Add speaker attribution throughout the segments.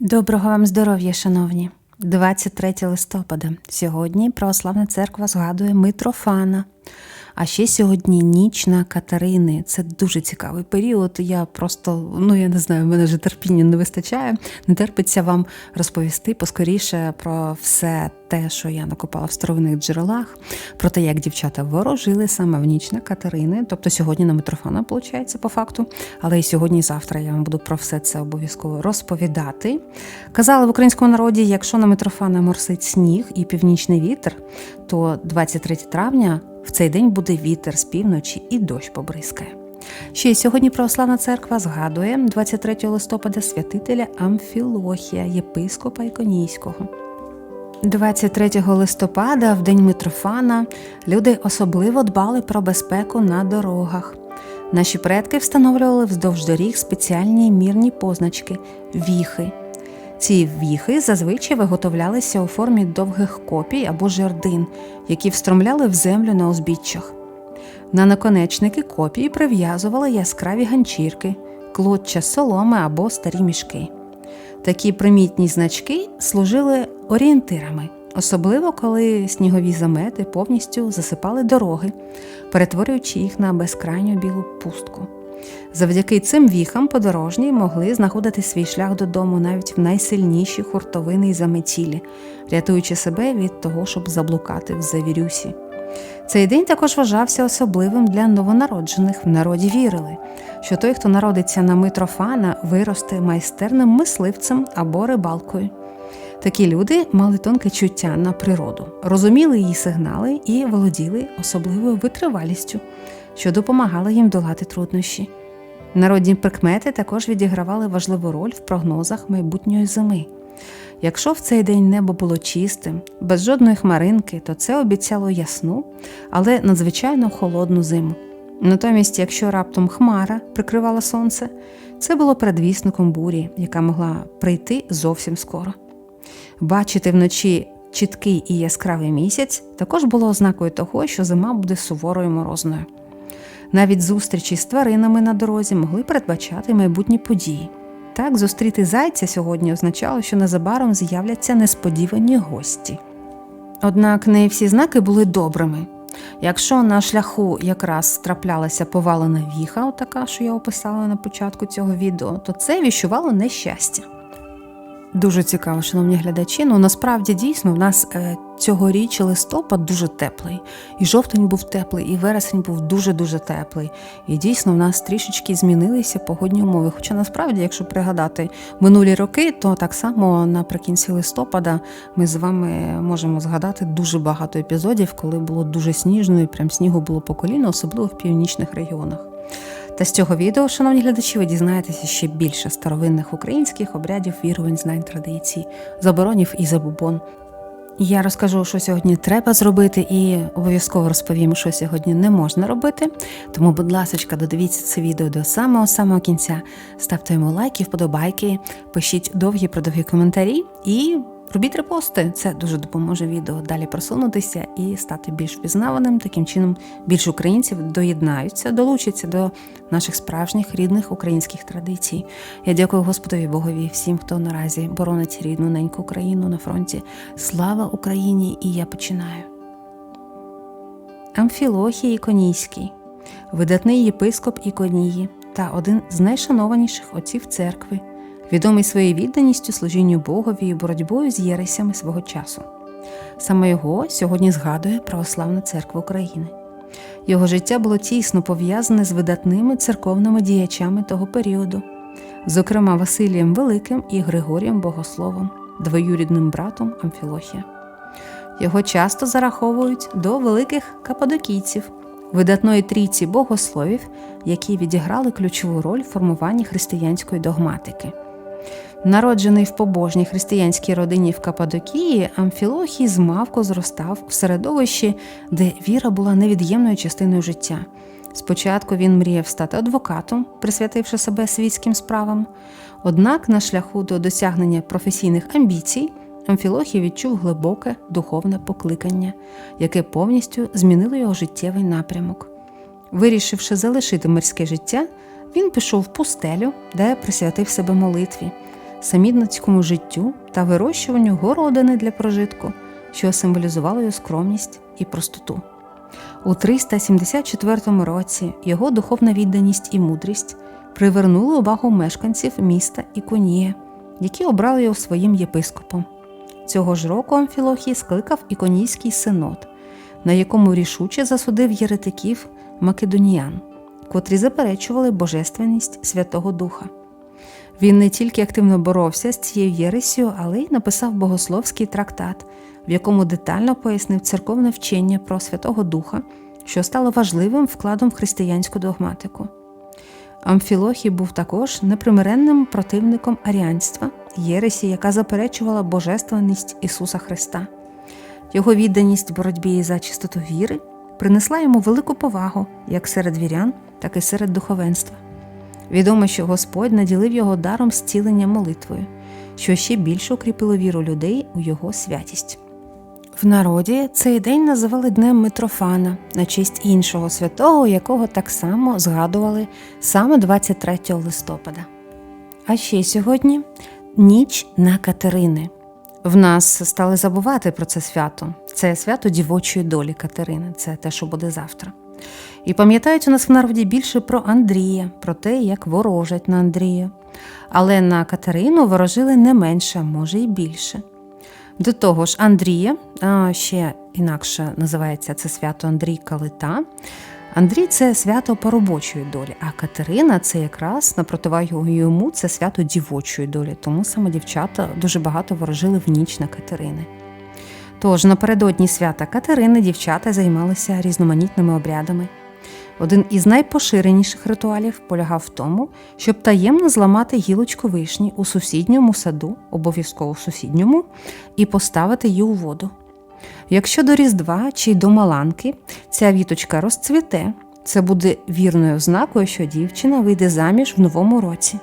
Speaker 1: Доброго вам здоров'я, шановні! 23 листопада. Сьогодні Православна церква згадує Митрофана. А ще сьогодні ніч на Катерини. Це дуже цікавий період. Я просто, ну я не знаю, в мене вже терпіння не вистачає. Не терпиться вам розповісти поскоріше про все те, що я накопала в старовинних джерелах, про те, як дівчата ворожили саме в ніч на Катерини, тобто сьогодні на Митрофана, виходить, по факту. Але і сьогодні, і завтра я вам буду про все це обов'язково розповідати. Казали в українському народі, якщо на Митрофана морсить сніг і північний вітер, то 23 травня. В цей день буде вітер з півночі і дощ побризкає. Ще й сьогодні Православна церква згадує 23 листопада святителя Амфілохія, єпископа Іконійського. 23 листопада, в день Митрофана, люди особливо дбали про безпеку на дорогах. Наші предки встановлювали вздовж доріг спеціальні мірні позначки віхи. Ці віхи зазвичай виготовлялися у формі довгих копій або жердин, які встромляли в землю на узбіччях. На наконечники копії прив'язували яскраві ганчірки, клоччя соломи або старі мішки. Такі примітні значки служили орієнтирами, особливо коли снігові замети повністю засипали дороги, перетворюючи їх на безкрайню білу пустку. Завдяки цим віхам подорожні могли знаходити свій шлях додому навіть в найсильніші хуртовини й заметілі, рятуючи себе від того, щоб заблукати в завірюсі. Цей день також вважався особливим для новонароджених. В народі вірили, що той, хто народиться на Митрофана, виросте майстерним мисливцем або рибалкою. Такі люди мали тонке чуття на природу, розуміли її сигнали і володіли особливою витривалістю, що допомагало їм долати труднощі. Народні прикмети також відігравали важливу роль в прогнозах майбутньої зими. Якщо в цей день небо було чистим, без жодної хмаринки, то це обіцяло ясну, але надзвичайно холодну зиму. Натомість, якщо раптом хмара прикривала сонце, це було передвісником бурі, яка могла прийти зовсім скоро. Бачити вночі чіткий і яскравий місяць також було ознакою того, що зима буде суворою морозною. Навіть зустрічі з тваринами на дорозі могли передбачати майбутні події. Так, зустріти зайця сьогодні означало, що незабаром з'являться несподівані гості. Однак не всі знаки були добрими. Якщо на шляху якраз траплялася повалена віха, така, що я описала на початку цього відео, то це віщувало нещастя. Дуже цікаво, шановні глядачі. Ну насправді дійсно в нас е, цьогоріч листопад дуже теплий, і жовтень був теплий, і вересень був дуже дуже теплий. І дійсно в нас трішечки змінилися погодні умови. Хоча насправді, якщо пригадати минулі роки, то так само наприкінці листопада ми з вами можемо згадати дуже багато епізодів, коли було дуже сніжно і прям снігу було по коліно, особливо в північних регіонах. Та з цього відео, шановні глядачі, ви дізнаєтеся ще більше старовинних українських обрядів, вірувань, знань традицій, заборонів і забубон. Я розкажу, що сьогодні треба зробити, і обов'язково розповім, що сьогодні не можна робити. Тому, будь ласка, додивіться це відео до самого самого кінця. Ставте йому лайки, вподобайки, пишіть довгі продовгі коментарі і робіть репости. Це дуже допоможе відео далі просунутися і стати більш впізнаваним. Таким чином більше українців доєднаються, долучаться до наших справжніх рідних українських традицій. Я дякую Господові Богові всім, хто наразі боронить рідну неньку Україну на фронті. Слава Україні! І я починаю. Амфілохій Іконійський, видатний єпископ Іконії та один з найшанованіших отців церкви, відомий своєю відданістю служінню Богові і боротьбою з єресями свого часу. Саме його сьогодні згадує Православна церква України. Його життя було тісно пов'язане з видатними церковними діячами того періоду, зокрема Василієм Великим і Григорієм Богословом, двоюрідним братом Амфілохія. Його часто зараховують до великих кападокійців, видатної трійці богословів, які відіграли ключову роль в формуванні християнської догматики. Народжений в побожній християнській родині в Кападокії, Амфілохій змавко зростав в середовищі, де віра була невід'ємною частиною життя. Спочатку він мріяв стати адвокатом, присвятивши себе світським справам. Однак на шляху до досягнення професійних амбіцій Амфілохій відчув глибоке духовне покликання, яке повністю змінило його життєвий напрямок. Вирішивши залишити мирське життя, він пішов в пустелю, де присвятив себе молитві. Самітницькому життю та вирощуванню городини для прожитку, що символізувало його скромність і простоту. У 374 році його духовна відданість і мудрість привернули увагу мешканців міста Іконія, які обрали його своїм єпископом. Цього ж року Амфілохій скликав іконійський синод, на якому рішуче засудив єретиків македоніян, котрі заперечували божественність Святого Духа. Він не тільки активно боровся з цією єресію, але й написав богословський трактат, в якому детально пояснив церковне вчення про Святого Духа, що стало важливим вкладом в християнську догматику. Амфілохій був також непримиренним противником аріанства, єресі, яка заперечувала божественність Ісуса Христа. Його відданість боротьбі за чистоту віри принесла йому велику повагу як серед вірян, так і серед духовенства. Відомо, що Господь наділив його даром зцілення молитвою, що ще більше укріпило віру людей у його святість. В народі цей день називали Днем Митрофана на честь іншого святого, якого так само згадували саме 23 листопада. А ще сьогодні ніч на Катерини. В нас стали забувати про це свято. Це свято дівочої долі Катерини, це те, що буде завтра. І пам'ятають у нас в народі більше про Андрія, про те, як ворожать на Андрія. Але на Катерину ворожили не менше, може й більше. До того ж, Андрія, ще інакше називається це свято Андрій Калита. Андрій це свято поробочої долі, а Катерина це якраз на противагу йому це свято дівочої долі. Тому саме дівчата дуже багато ворожили в ніч на Катерини. Тож напередодні свята Катерини дівчата займалися різноманітними обрядами. Один із найпоширеніших ритуалів полягав в тому, щоб таємно зламати гілочку вишні у сусідньому саду, обов'язково сусідньому, і поставити її у воду. Якщо до Різдва чи до Маланки ця віточка розцвіте, це буде вірною ознакою, що дівчина вийде заміж в новому році.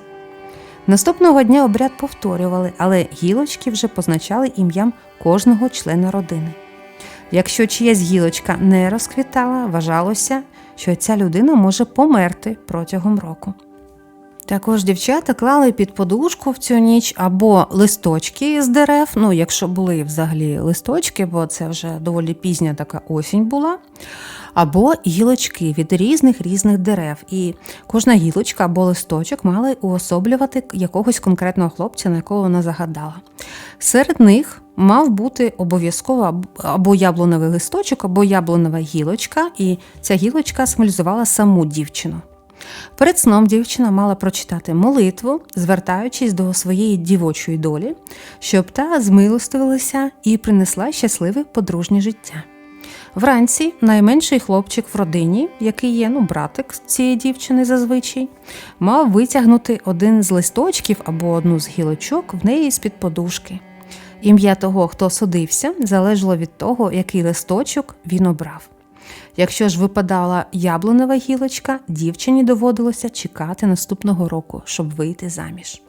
Speaker 1: Наступного дня обряд повторювали, але гілочки вже позначали ім'ям кожного члена родини. Якщо чиясь гілочка не розквітала, вважалося, що ця людина може померти протягом року. Також дівчата клали під подушку в цю ніч або листочки з дерев, ну, якщо були взагалі листочки, бо це вже доволі пізня така осінь була, або гілочки від різних різних дерев. І кожна гілочка або листочок мали уособлювати якогось конкретного хлопця, на якого вона загадала. Серед них мав бути обов'язково або яблуневий листочок, або яблунова гілочка, і ця гілочка символізувала саму дівчину. Перед сном дівчина мала прочитати молитву, звертаючись до своєї дівочої долі, щоб та змилостивилася і принесла щасливе подружнє життя. Вранці найменший хлопчик в родині, який є ну, братик цієї дівчини зазвичай, мав витягнути один з листочків або одну з гілочок в неї з-під подушки. Ім'я того, хто судився, залежало від того, який листочок він обрав. Якщо ж випадала яблунева гілочка, дівчині доводилося чекати наступного року, щоб вийти заміж.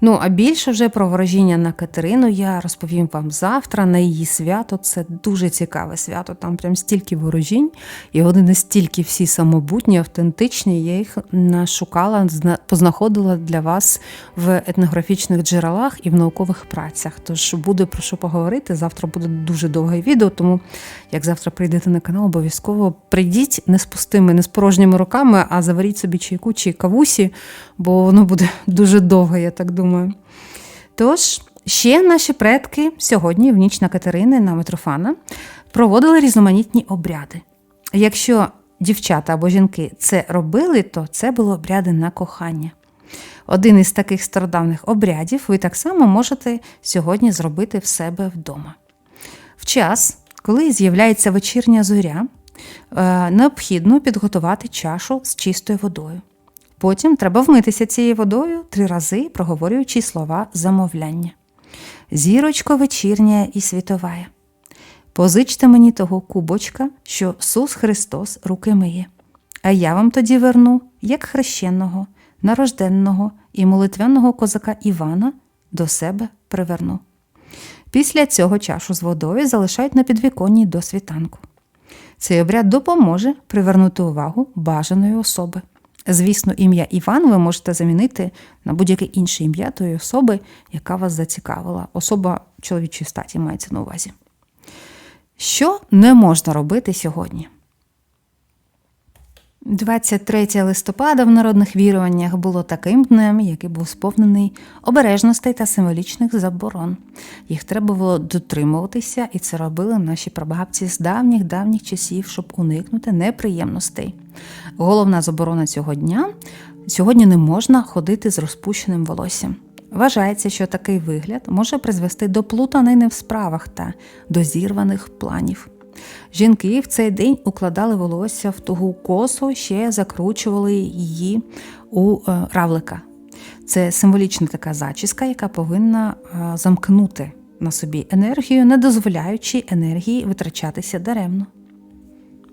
Speaker 1: Ну, а більше вже про ворожіння на Катерину я розповім вам завтра на її свято. Це дуже цікаве свято. Там прям стільки ворожінь, і вони настільки всі самобутні, автентичні. Я їх нашукала, познаходила для вас в етнографічних джерелах і в наукових працях. Тож буде про що поговорити. Завтра буде дуже довге відео, тому як завтра прийдете на канал, обов'язково прийдіть не з пустими, не з порожніми руками, а заваріть собі чайку чи кавусі, бо воно буде дуже довге, я так думаю думаю. Тож, ще наші предки сьогодні, в ніч на Катерини, на Митрофана, проводили різноманітні обряди. Якщо дівчата або жінки це робили, то це були обряди на кохання. Один із таких стародавних обрядів ви так само можете сьогодні зробити в себе вдома. В час, коли з'являється вечірня зоря, е, необхідно підготувати чашу з чистою водою. Потім треба вмитися цією водою три рази, проговорюючи слова замовляння. Зірочко вечірня і світовая. Позичте мені того кубочка, що Сус Христос руки миє, а я вам тоді верну, як хрещеного, нарожденного і молитвяного козака Івана до себе приверну. Після цього чашу з водою залишають на підвіконні до світанку. Цей обряд допоможе привернути увагу бажаної особи Звісно, ім'я Іван ви можете замінити на будь-яке інше ім'я тої особи, яка вас зацікавила. Особа чоловічої статі мається на увазі. Що не можна робити сьогодні? 23 листопада в народних віруваннях було таким днем, який був сповнений обережностей та символічних заборон. Їх треба було дотримуватися, і це робили наші прабабці з давніх давніх часів, щоб уникнути неприємностей. Головна заборона цього дня сьогодні не можна ходити з розпущеним волоссям. Вважається, що такий вигляд може призвести до плутанини в справах та до зірваних планів. Жінки в цей день укладали волосся в тугу косу, ще закручували її у е, равлика. Це символічна така зачіска, яка повинна е, замкнути на собі енергію, не дозволяючи енергії витрачатися даремно.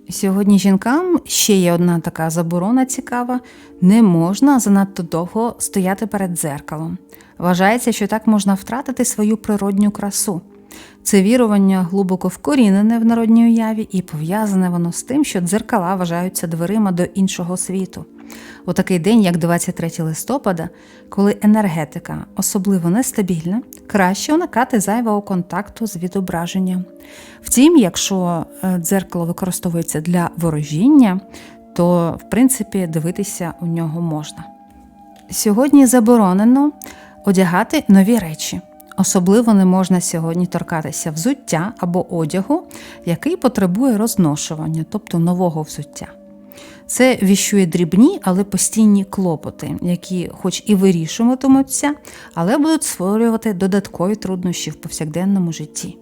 Speaker 1: Сьогодні жінкам ще є одна така заборона цікава: не можна занадто довго стояти перед дзеркалом. Вважається, що так можна втратити свою природню красу. Це вірування глибоко вкорінене в народній уяві і пов'язане воно з тим, що дзеркала вважаються дверима до іншого світу. У такий день, як 23 листопада, коли енергетика особливо нестабільна, краще уникати зайвого контакту з відображенням. Втім, якщо е, дзеркало використовується для ворожіння, то в принципі дивитися у нього можна. Сьогодні заборонено одягати нові речі. Особливо не можна сьогодні торкатися взуття або одягу, який потребує розношування, тобто нового взуття. Це віщує дрібні, але постійні клопоти, які, хоч і вирішуватимуться, але будуть створювати додаткові труднощі в повсякденному житті.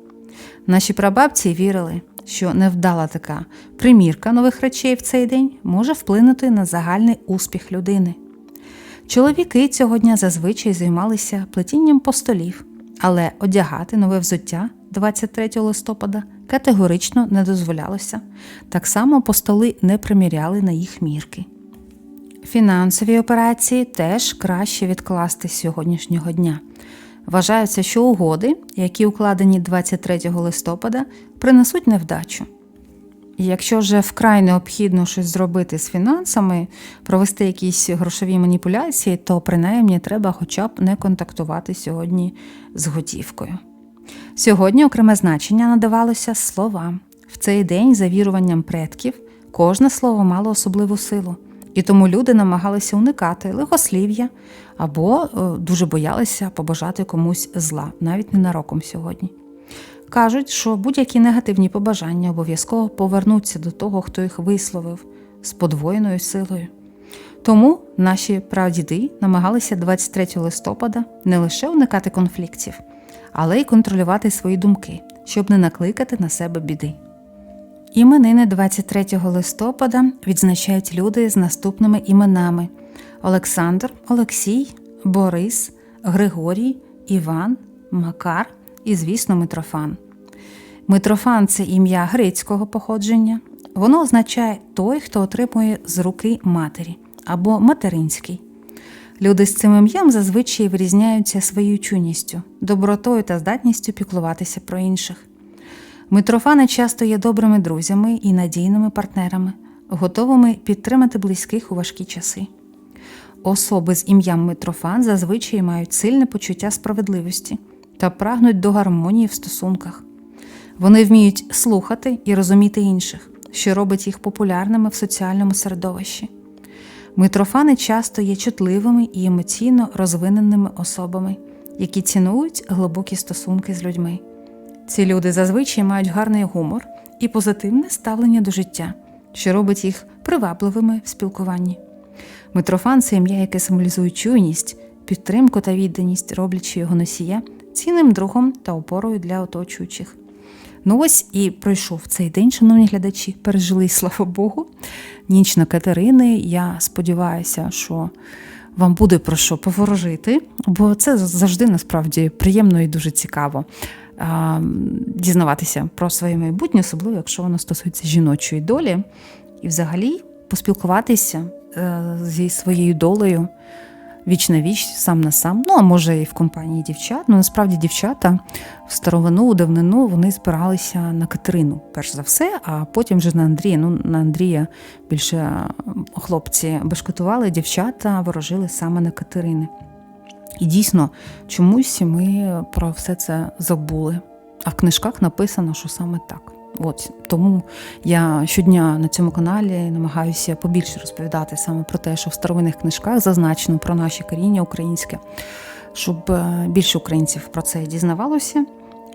Speaker 1: Наші прабабці вірили, що невдала така примірка нових речей в цей день може вплинути на загальний успіх людини. Чоловіки цього дня зазвичай займалися плетінням постолів, але одягати нове взуття 23 листопада категорично не дозволялося. Так само постоли не приміряли на їх мірки. Фінансові операції теж краще відкласти з сьогоднішнього дня. Вважається, що угоди, які укладені 23 листопада, принесуть невдачу. І Якщо вже вкрай необхідно щось зробити з фінансами, провести якісь грошові маніпуляції, то принаймні треба хоча б не контактувати сьогодні з готівкою. Сьогодні окреме значення надавалося словам. В цей день, за віруванням предків, кожне слово мало особливу силу, і тому люди намагалися уникати лихослів'я або е, дуже боялися побажати комусь зла, навіть ненароком сьогодні. Кажуть, що будь-які негативні побажання обов'язково повернуться до того, хто їх висловив з подвоєною силою. Тому наші прадіди намагалися 23 листопада не лише уникати конфліктів, але й контролювати свої думки, щоб не накликати на себе біди. Іменини 23 листопада відзначають люди з наступними іменами: Олександр, Олексій, Борис, Григорій, Іван, Макар і, звісно, Митрофан. Митрофан це ім'я грецького походження. Воно означає той, хто отримує з руки матері або материнський. Люди з цим ім'ям зазвичай вирізняються своєю чуйністю, добротою та здатністю піклуватися про інших. Митрофани часто є добрими друзями і надійними партнерами, готовими підтримати близьких у важкі часи. Особи з ім'ям Митрофан зазвичай мають сильне почуття справедливості та прагнуть до гармонії в стосунках. Вони вміють слухати і розуміти інших, що робить їх популярними в соціальному середовищі. Митрофани часто є чутливими і емоційно розвиненими особами, які цінують глибокі стосунки з людьми. Ці люди зазвичай мають гарний гумор і позитивне ставлення до життя, що робить їх привабливими в спілкуванні. Митрофан це ім'я, яке символізує чуйність, підтримку та відданість, роблячи його носія цінним другом та опорою для оточуючих. Ну ось і пройшов цей день, шановні глядачі, пережили, слава Богу, ніч на Катерини. Я сподіваюся, що вам буде про що поворожити, бо це завжди насправді приємно і дуже цікаво а, дізнаватися про своє майбутнє, особливо якщо воно стосується жіночої долі, і взагалі поспілкуватися а, е, зі своєю долею віч на віч, сам на сам. Ну, а може, і в компанії дівчат. Ну, насправді дівчата в старовину, у давнину вони збиралися на Катерину, перш за все, а потім вже на Андрія. Ну, на Андрія більше хлопці бешкетували, дівчата ворожили саме на Катерини. І дійсно, чомусь ми про все це забули. А в книжках написано, що саме так. От тому я щодня на цьому каналі намагаюся побільше розповідати саме про те, що в старовинних книжках зазначено про наші коріння українське, щоб е, більше українців про це дізнавалося,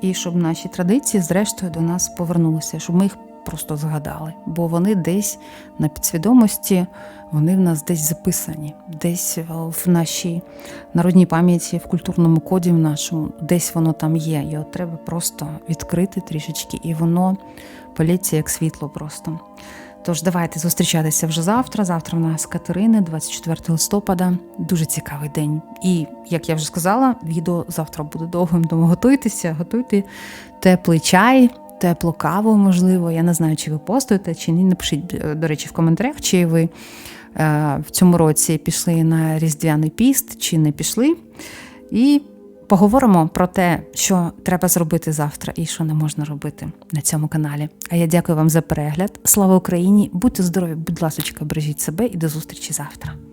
Speaker 1: і щоб наші традиції, зрештою, до нас повернулися, щоб ми їх просто згадали, бо вони десь на підсвідомості, вони в нас десь записані, десь е, в нашій народній пам'яті, в культурному коді в нашому, десь воно там є. Його треба просто відкрити трішечки, і воно полється як світло просто. Тож давайте зустрічатися вже завтра. Завтра в нас Катерини, 24 листопада. Дуже цікавий день. І як я вже сказала, відео завтра буде довгим, тому готуйтеся, готуйте теплий чай, теплу каву, можливо. Я не знаю, чи ви постуєте, чи ні. Напишіть, е, до речі, в коментарях, чи ви е, в цьому році пішли на Різдвяний піст, чи не пішли. І поговоримо про те, що треба зробити завтра і що не можна робити на цьому каналі. А я дякую вам за перегляд. Слава Україні! Будьте здорові, будь ласка, бережіть себе і до зустрічі завтра.